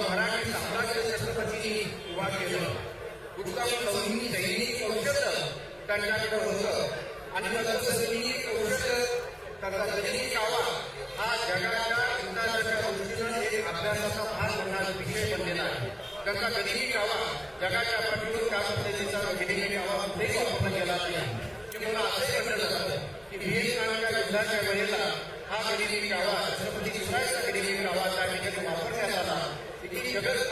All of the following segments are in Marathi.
मराठी साम्राज्य छत्रपतींनी उभा केलं. उत्तम सैनिक सैनिक कौशल्य त्यांच्याकडे होतं. आणि त्याचं सैनिक कौशल्य त्याचा सैनिक आवाज हा जगाच्या विकासाच्या दृष्टीनं एक अभ्यासाचा भाग होणारा विषय बनलेला आहे. त्यांचा गनिमी आवाज जगाच्या पाठीवर त्या पद्धतीचा गनिमी आवाज देखील वापरला गेला नाही. की मला असं म्हटलं जातं की व्हिएतनामच्या युद्धाच्या वेळेला हा गनिमी आवाज छत्रपती शिवरायाचा गनिमी आवाज त्या ठिकाणी वापरण्यात आला. इतकी जगत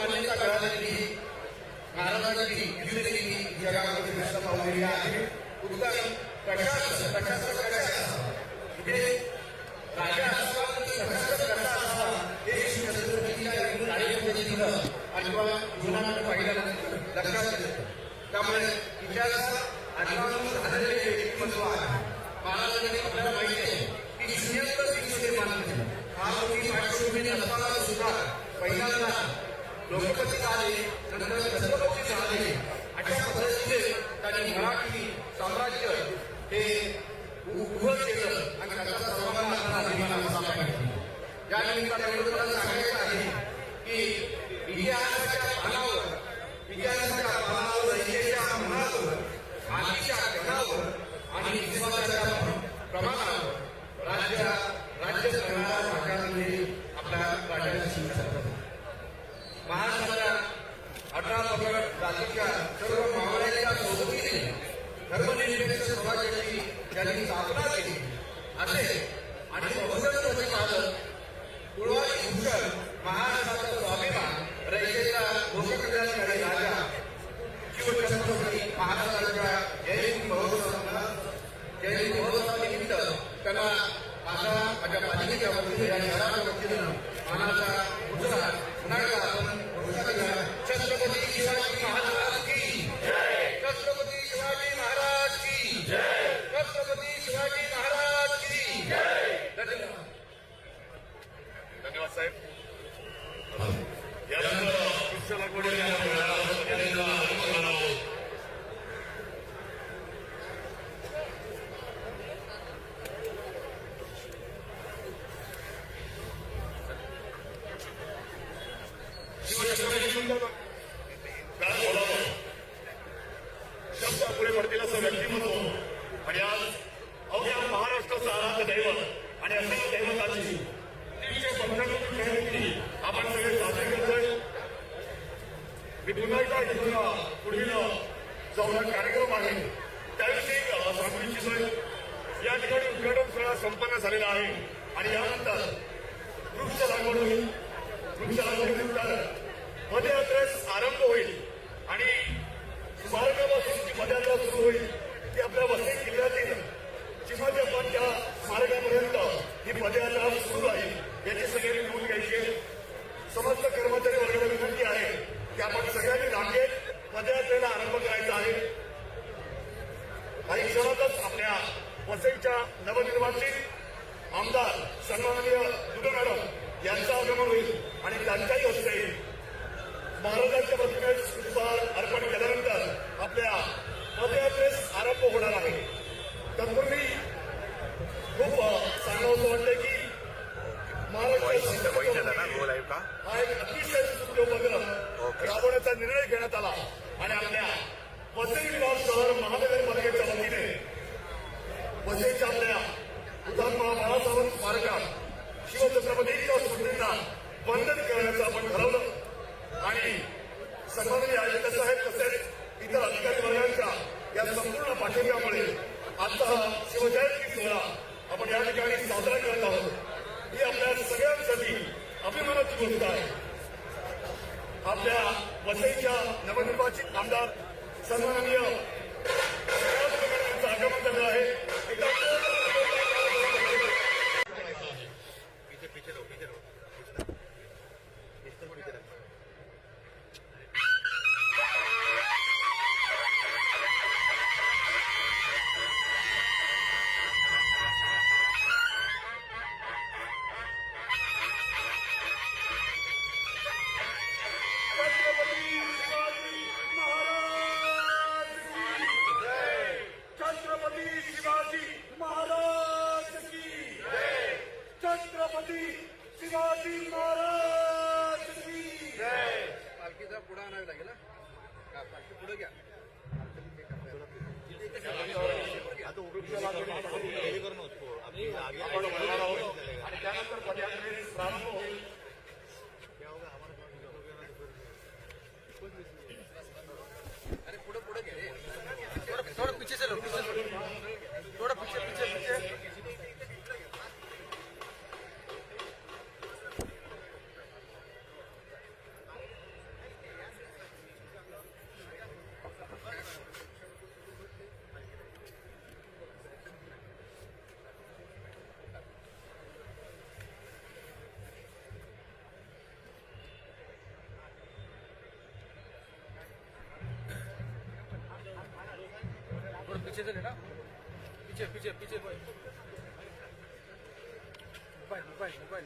जगामध्ये व्यस्त पावलेली आहे उत्तम प्रशासन प्रशासक कशा म्हणजे राजा प्रशासक कसा असावा हे छत्रपतीच्या कार्यपद्धतीनं अथवा जीवनात पाहिल्यानंतर लक्षात येतं त्यामुळे इतिहासात अजिबात झालेले व्यक्तिमत्व आहे महाराजांनी आपल्याला माहिती आहे की शून्यात्तर दिवस निर्माण केलं हा मोठी पार्श्वभूमी सुद्धा पहिल्यांदा लोकपती झाले नंतर छत्रपती झाले अशा पद्धतीने त्यांनी मराठी साम्राज्य हे उभं केलं आणि त्याचा सर्वांना त्यांना अभिमान असला पाहिजे या निमित्ताने तुम्हाला सांगायचं आहे की इतिहासाच्या पानावर इतिहासाच्या पानावर रयतेच्या मनावर आधीच्या घरावर आणि विश्वासाच्या प्रमाणावर राज्य राज्य सरकार जातीच्या सर्व मावळ्यांच्या सोबतीने धर्मनिरपेक्ष समाजाची त्यांनी स्थापना केली. असे. आणि बहुजन प्रतिपादन कुळवाई भूषण महाराष्ट्राचा स्वाभिमान रयतेचा घोषकरणारी राजा शिवछत्रपती महाराष्ट्राच्या जयंती महोत्सवाला जयंती महोत्सवानिमित्त त्यांना माझा माझ्या पालिकेच्या वतीने या शहराच्या वतीनं मानाचा मुजरा पुन्हा एकदा आपण घोषणा करूया. छत्रपती शिवाजी महाराज की छत्रपती शिवाजी महाराज की छत्रपती शिवाजी महाराज की धन्यवाद धन्यवाद साहेब यानंतर वृक्ष लागवडी या मेळाव्याला सगळ्यांना आमंत्रण आहोत. शिवछत्रपती काय बोलावं शब्द पुढे पडतील असं व्यक्तिमत्व आणि आज अवघ्या महाराष्ट्राचं आराध्य दैवत आणि अशा दैवताची तीनशे पंच्याण्णव जयंती आपण सगळे साजरे करतोय मी पुन्हा एकदा इथून पुढील जो आपला कार्यक्रम आहे त्याविषयी अ, सांगू इच्छितोय या ठिकाणी उद्घाटन सोहळा संपन्न झालेला आहे आणि यानंतर वृक्ष लागवड होईल वृक्ष लागवडीनंतर पदयात्रेस आरंभ होईल आणि स्मारकापासून जी पदयात्रा सुरू होईल ती आपल्या वसई किल्ल्यातील चिमाच्या स्मारकापर्यंत ही पदयात्रा सुरू आहे याची सगळ्यांनी नोंद घ्यायची समस्त कर्मचारी वर्गाला विनंती आहे की आपण सगळ्यांनी रांगेत पदयात्रेला आरंभ करायचा आहे काही क्षणातच आपल्या वसईच्या नवनिर्वाचित आमदार सन्माननीय दुबे मॅडम यांचं आगमन होईल आणि त्यांच्याही हस्ते महाराजांच्या प्रतिमेस पुष्पहार अर्पण वसईच्या नवनिर्वाचित आमदार सन्माननीय यांचं आगमन झालं आहे. पीछे से लेना पीछे पीछे पीछे मोबाइल मोबाइल मोबाइल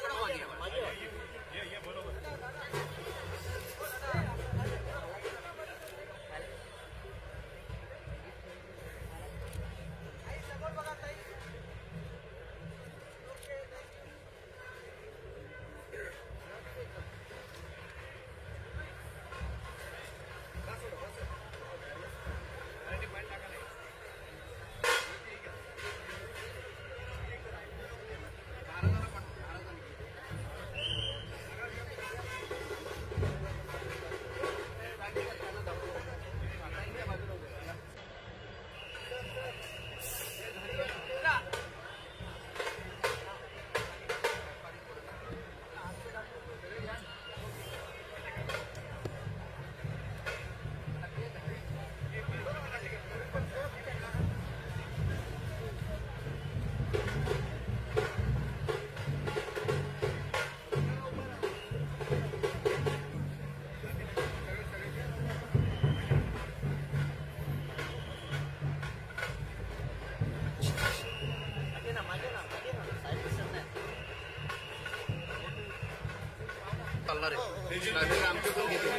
आमच्याकडून घेतो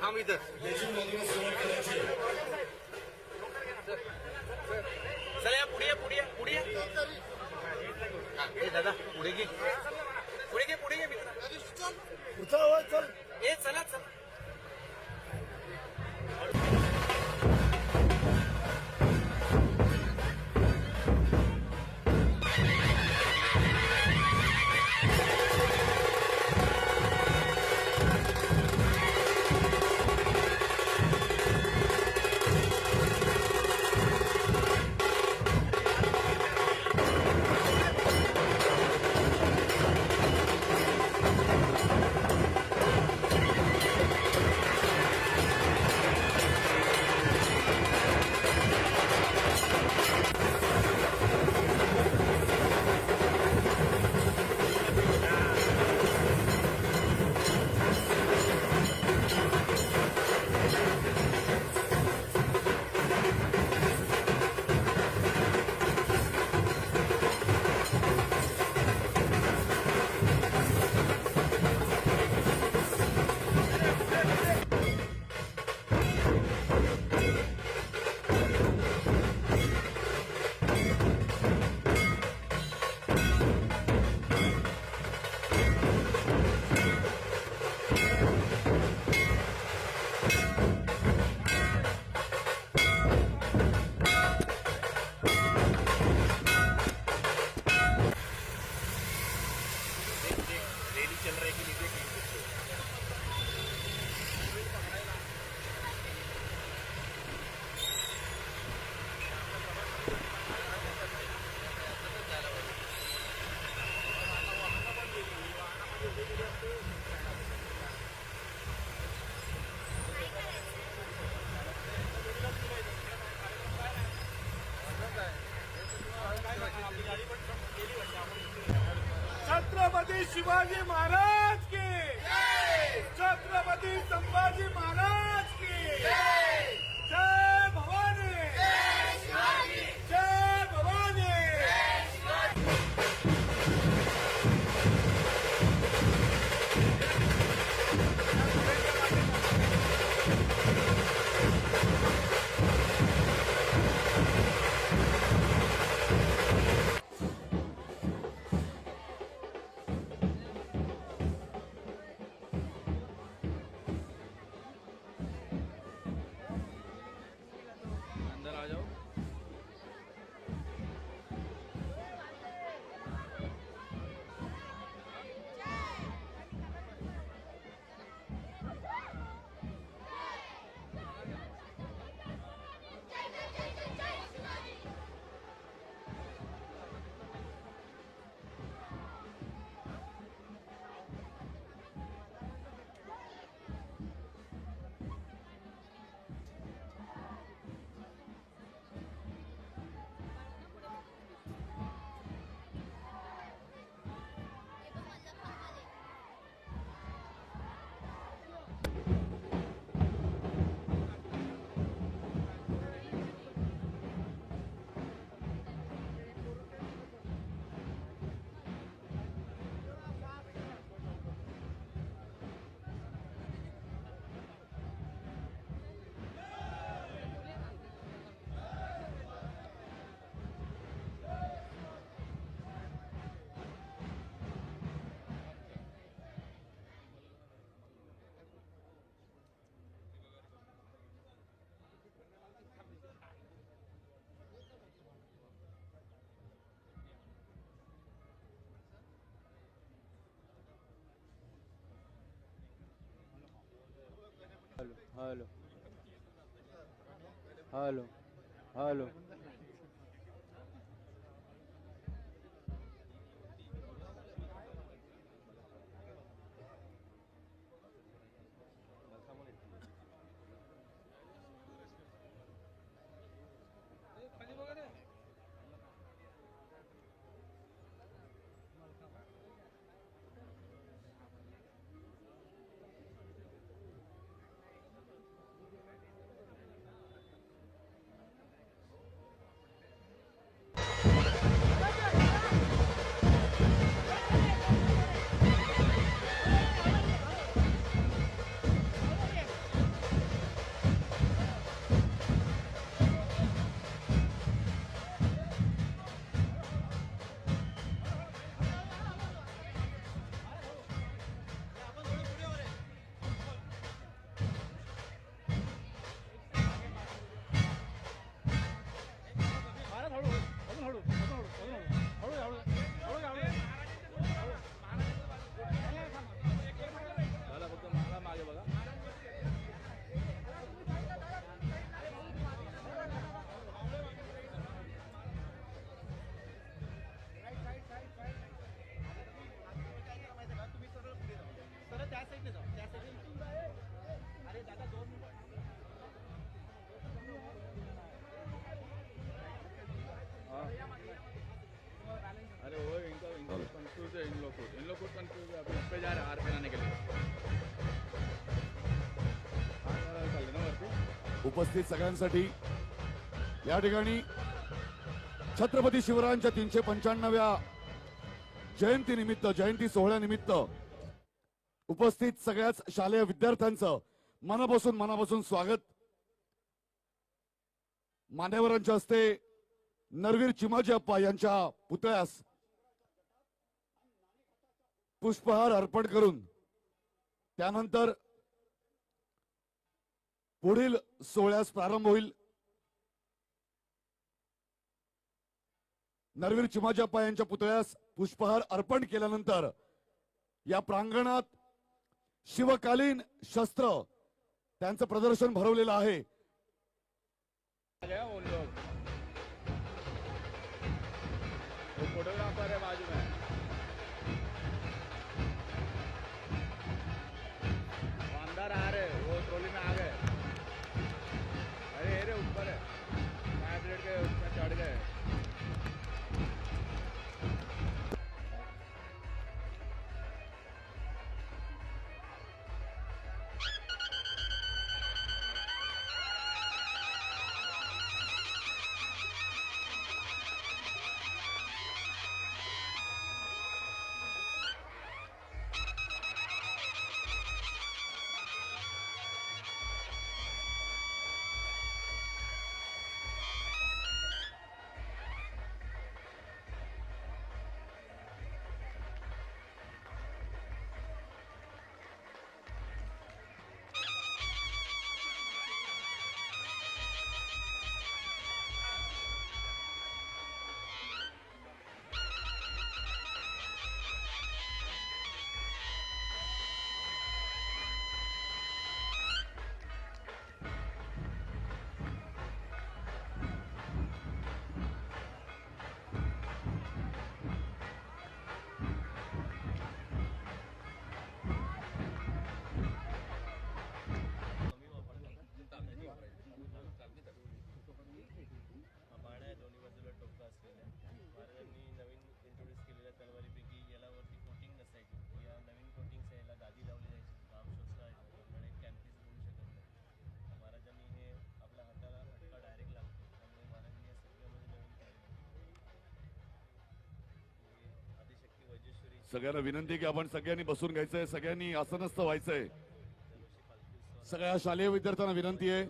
हा मी तर હાલો. હાલો. હાલો. उपस्थित सगळ्यांसाठी. या ठिकाणी छत्रपती शिवरायांच्या तीनशे पंच्याण्णव्या जयंती निमित्त जयंती सोहळ्यानिमित्त उपस्थित सगळ्याच शालेय विद्यार्थ्यांचं मनापासून मनापासून स्वागत. मान्यवरांच्या हस्ते नरवीर चिमाजी अप्पा यांच्या पुतळ्यास पुष्पहार अर्पण करून त्यानंतर पुढील सोहळ्यास प्रारंभ होईल. नरवीर चिमाजाप्पा यांच्या पुतळ्यास पुष्पहार अर्पण केल्यानंतर या प्रांगणात शिवकालीन शस्त्र त्यांचं प्रदर्शन भरवलेलं आहे. आ सगळ्यांना विनंती की आपण सगळ्यांनी बसून घ्यायचंय सगळ्यांनी आसनस्थ व्हायचंय. सगळ्या शालेय विद्यार्थ्यांना विनंती आहे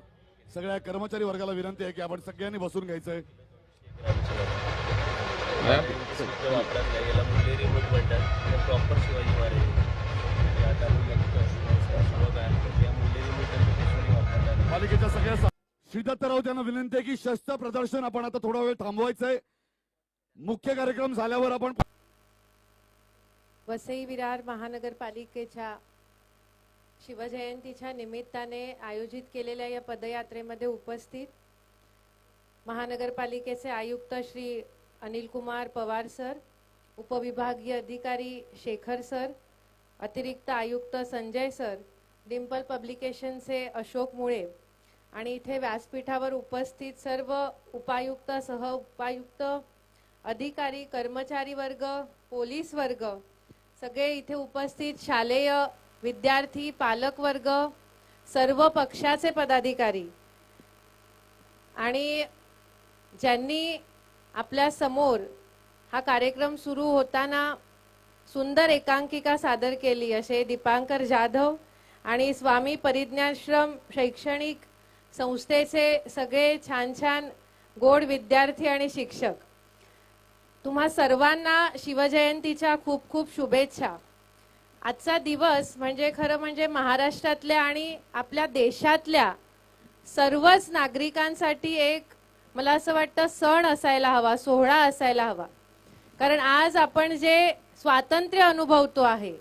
सगळ्या कर्मचारी वर्गाला विनंती आहे की आपण सगळ्यांनी बसून घ्यायचंय. प्रॉपर शिवाजी महाराज पालिकेच्या सगळ्या श्रीदत्त राऊत यांना विनंती आहे की शस्त्र प्रदर्शन आपण आता थोडा वेळ थांबवायचंय. मुख्य कार्यक्रम झाल्यावर आपण वसई विरार महानगरपालिकेच्या शिवजयंतीच्या निमित्ताने आयोजित केलेल्या या पदयात्रेमध्ये उपस्थित महानगरपालिकेचे आयुक्त श्री अनिल कुमार पवार सर उपविभागीय अधिकारी शेखर सर अतिरिक्त आयुक्त संजय सर डिम्पल पब्लिकेशनचे अशोक मुळे आणि इथे व्यासपीठावर उपस्थित सर्व उपायुक्त सह उपायुक्त अधिकारी कर्मचारी वर्ग पोलीस वर्ग सगळे इथे उपस्थित शालेय विद्यार्थी पालक वर्ग सर्व पक्षाचे पदाधिकारी. आणि ज्यांनी आपल्यासमोर हा कार्यक्रम सुरू होताना सुंदर एकांकिका सादर केली असे दीपांकर जाधव आणि स्वामी परिज्ञाश्रम शैक्षणिक संस्थेचे सगळे छान छान गोड विद्यार्थी आणि शिक्षक. तुम्हा सर्वांना शिवजयंतीच्या खूप खूप शुभेच्छा. आजचा दिवस म्हणजे खरं म्हणजे महाराष्ट्रातल्या आणि आपल्या देशातल्या सर्वच नागरिकांसाठी एक मला असं वाटतं सण असायला हवा सोहळा असायला हवा. कारण आज आपण जे स्वातंत्र्य अनुभवतो आहे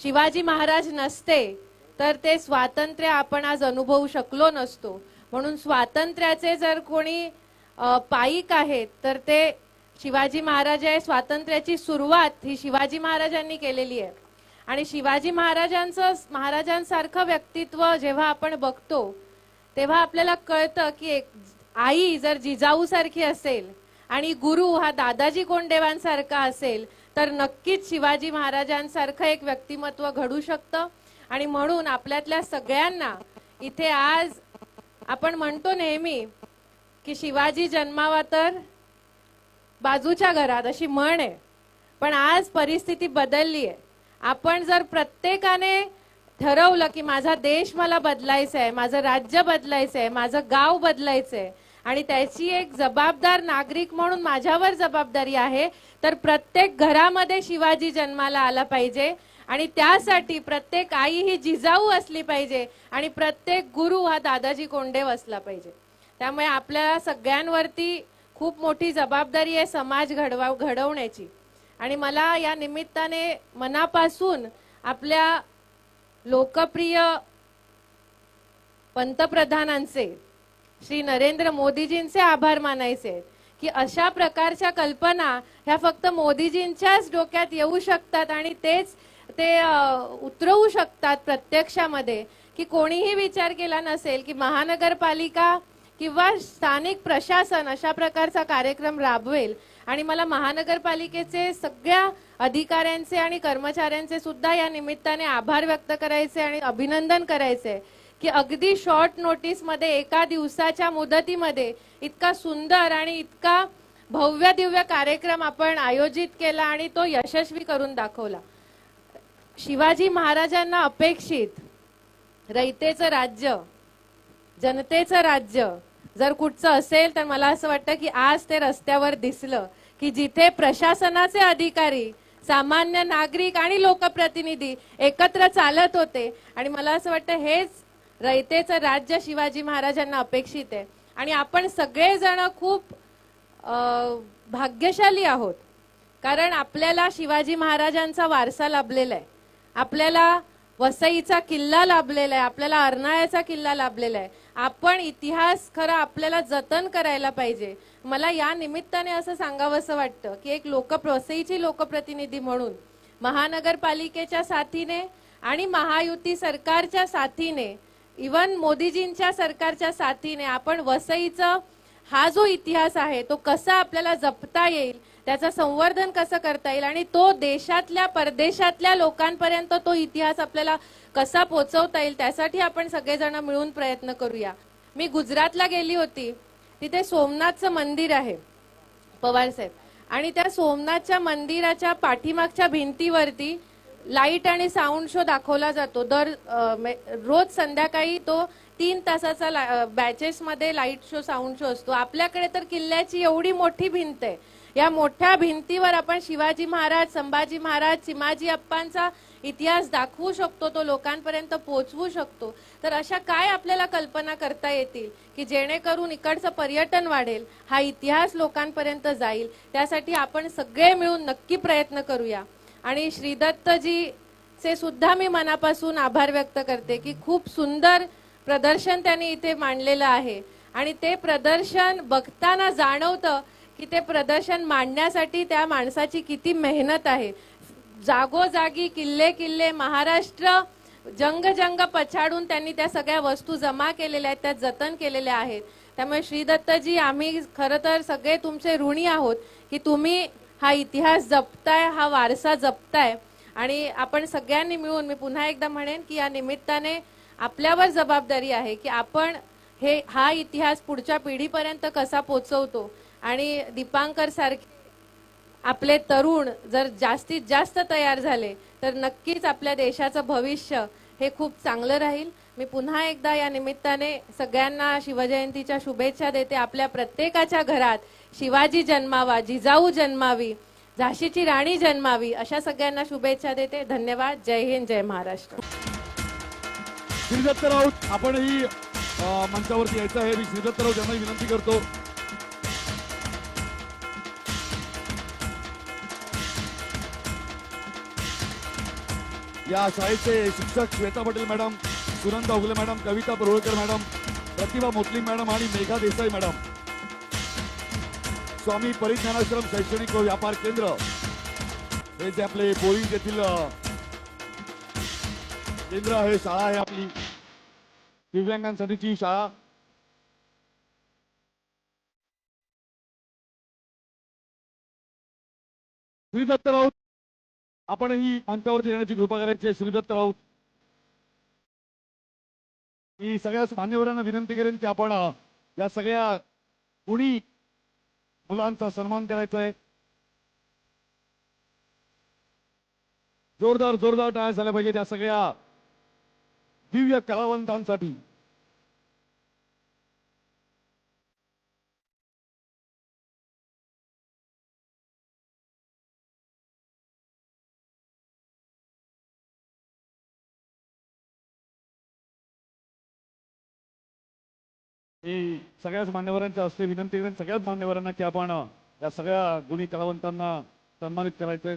शिवाजी महाराज नसते तर ते स्वातंत्र्य आपण आज अनुभवू शकलो नसतो. म्हणून स्वातंत्र्याचे जर कोणी पायिक आहेत तर ते शिवाजी महाराज आहे स्वातंत्र्याची सुरुवात ही शिवाजी महाराजांनी केलेली आहे. आणि शिवाजी महाराजांचं महाराजांसारखं व्यक्तित्व जेव्हा आपण बघतो तेव्हा आपल्याला कळतं की एक आई जर जिजाऊ सारखी असेल आणि गुरु हा दादाजी कोंडेवांसारखा असेल तर नक्कीच शिवाजी महाराजांसारखं एक व्यक्तिमत्व घडू शकतं. आणि म्हणून आपल्यातल्या सगळ्यांना इथे आज आपण म्हणतो नेहमी की शिवाजी जन्मावा तर बाजूच्या घरात अशी म्हण आहे. पण आज परिस्थिती बदलली आहे. आपण जर प्रत्येकाने ठरवलं की माझा देश मला बदलायचा आहे माझं राज्य बदलायचं आहे माझं गाव बदलायचं आहे आणि त्याची एक जबाबदार नागरिक म्हणून माझ्यावर जबाबदारी आहे तर प्रत्येक घरामध्ये शिवाजी जन्माला आला पाहिजे. आणि त्यासाठी प्रत्येक आई ही जिजाऊ असली पाहिजे आणि प्रत्येक गुरु हा दादाजी कोंडेव असला पाहिजे. त्यामुळे आपल्या सगळ्यांवरती खूप मोठी जबाबदारी आहे समाज घडवा घडवण्याची. आणि मला या निमित्ताने मनापासून आपल्या लोकप्रिय पंतप्रधानांचे श्री नरेंद्र मोदीजींचे आभार मानायचे की अशा प्रकारच्या कल्पना ह्या फक्त मोदीजींच्याच डोक्यात येऊ शकतात आणि तेच ते उतरवू शकतात प्रत्यक्षामध्ये की कोणीही विचार केला नसेल की महानगरपालिका किंवा स्थानिक प्रशासन अशा प्रकारचा कार्यक्रम राबवेल. आणि मला महानगरपालिकेचे सगळ्या अधिकाऱ्यांचे आणि कर्मचाऱ्यांचे सुद्धा या निमित्ताने आभार व्यक्त करायचे आणि अभिनंदन करायचे की अगदी शॉर्ट नोटीसमध्ये एका दिवसाच्या मुदतीमध्ये इतका सुंदर आणि इतका भव्य दिव्य कार्यक्रम आपण आयोजित केला आणि तो यशस्वी करून दाखवला. शिवाजी महाराजांना अपेक्षित रयतेचं राज्य जनतेचं राज्य जर कुठचं असेल तर मला असं वाटतं की आज ते रस्त्यावर दिसलं की जिथे प्रशासनाचे अधिकारी सामान्य नागरिक आणि लोकप्रतिनिधी एकत्र चालत होते. आणि मला असं वाटतं हेच रयतेचं राज्य शिवाजी महाराजांना अपेक्षित आहे. आणि आपण सगळेजण खूप भाग्यशाली आहोत. कारण आपल्याला शिवाजी महाराजांचा वारसा लाभलेला आहे. आपल्याला वसईचा किल्ला लाभलेला आहे. आपल्याला अर्नाळ्याचा किल्ला लाभलेला आहे. आपण इतिहास खरं आपल्याला जतन करायला पाहिजे. मला या निमित्ताने असं सांगावंसं वाटतं की एक लोकप्रसईची लोकप्रतिनिधी म्हणून महानगरपालिकेच्या साथीने आणि महायुती सरकारच्या साथीने इवन मोदीजींच्या सरकारच्या साथीने आपण वसईचं हा जो इतिहास आहे तो कसा आपल्याला जपता येईल त्याचं संवर्धन कसं करता येईल? आणि तो देशातल्या परदेशातल्या लोकांपर्यंत तो इतिहास आपल्याला कसा पोचवता येईल? त्यासाठी आपण सगळेजण मिळून प्रयत्न करूया. मी गुजरातला गेली होती. तिथे सोमनाथचं मंदिर आहे. पवार साहेब. आणि त्या सोमनाथच्या मंदिराच्या पाठीमागच्या भिंतीवरती लाइट आणि साऊंड शो दाखवला जातो. दर रोज संध्याकाळी तो तीन तासाचा ला बॅचेसमध्ये लाइट शो साऊंड शो असतो. आपल्याकडे तर किल्ल्याची एवढी मोठी भिंत आहे. या मोठ्या भिंतीवर आपण शिवाजी महाराज संभाजी महाराज चिमाजी अप्पांचा इतिहास दाखवू शकतो तो लोकांपर्यंत पोहोचवू शकतो. तर अशा काय आपल्याला कल्पना करता येतील की जेणेकरून इकडचं पर्यटन वाढेल हा इतिहास लोकांपर्यंत जाईल? त्यासाठी आपण सगळे मिळून नक्की प्रयत्न करूया. आणि श्रीदत्तजीचे सुद्धा मी मनापासून आभार व्यक्त करते की खूप सुंदर प्रदर्शन त्यांनी इथे मांडलेलं आहे. आणि ते प्रदर्शन बघताना जाणवतं की ते प्रदर्शन मांडण्यासाठी त्या माणसाची किती मेहनत आहे. जागोजागी किल्ले किल्ले महाराष्ट्र जंग जंग पछाडून त्यांनी त्या सगळ्या वस्तू जमा केलेल्या आहेत त्या जतन केलेल्या आहेत. त्यामुळे श्रीदत्तजी आम्ही खरं तर सगळे तुमचे ऋणी आहोत की तुम्ही हा इतिहास जपताय हा वारसा जपताय. आणि आपण सगळ्यांनी मिळून मी पुन्हा एकदा म्हणेन की या निमित्ताने आपल्यावर जबाबदारी आहे की आपण हे हा इतिहास पुढच्या पिढीपर्यंत कसा पोचवतो. आणि दीपांकर सारखे आपले तरुण जर जास्तीत जास्त तयार झाले तर नक्कीच आपल्या देशाचं भविष्य हे खूप चांगलं राहील. मी पुन्हा एकदा या निमित्ताने सगळ्यांना शिवजयंतीच्या शुभेच्छा देते. आपल्या प्रत्येकाच्या घरात शिवाजी जन्मावा जिजाऊ जन्मावी झाशीची राणी जन्मावी अशा सगळ्यांना शुभेच्छा देते. धन्यवाद. जय हिंद जय महाराष्ट्र. श्रीदत्त राऊत आपणही मंचावरती यायचं आहे. मी श्रीदत्त राऊत यांना विनंती करतो. या शाळेचे शिक्षक Shweta Patel madam Sunanda Ugale madam Kavita Parolkar madam Pratibha Motli madam आणि मेघा देसाई मॅडम. स्वामी परिज्ञानाश्रम शैक्षणिक व व्यापार केंद्र. हे जे आपले बोरी येथील केंद्र आहे शाळा आहे आपली. दिव्यांगांसाठीची शाळा. श्रीदत्त राऊत आपणही मंचावरती येण्याची कृपा करायची आहे श्रीदत्त राऊत. मी सगळ्या मान्यवरांना विनंती करेन की आपण या सगळ्या कुणी मुलांचा सन्मान करायचा आहे. जोरदार जोरदार टाळ्या झाल्या पाहिजे त्या सगळ्या दिव्य कलावंतांसाठी. मी सगळ्याच मान्यवरांच्या असते विनंती करेन सगळ्याच मान्यवरांना की आपण या सगळ्या गुणी कलावंतांना सन्मानित करायचंय.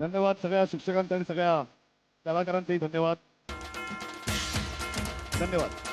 धन्यवाद सगळ्या शिक्षकांचा आणि सगळ्या कलाकारांचाही धन्यवाद. धन्यवाद.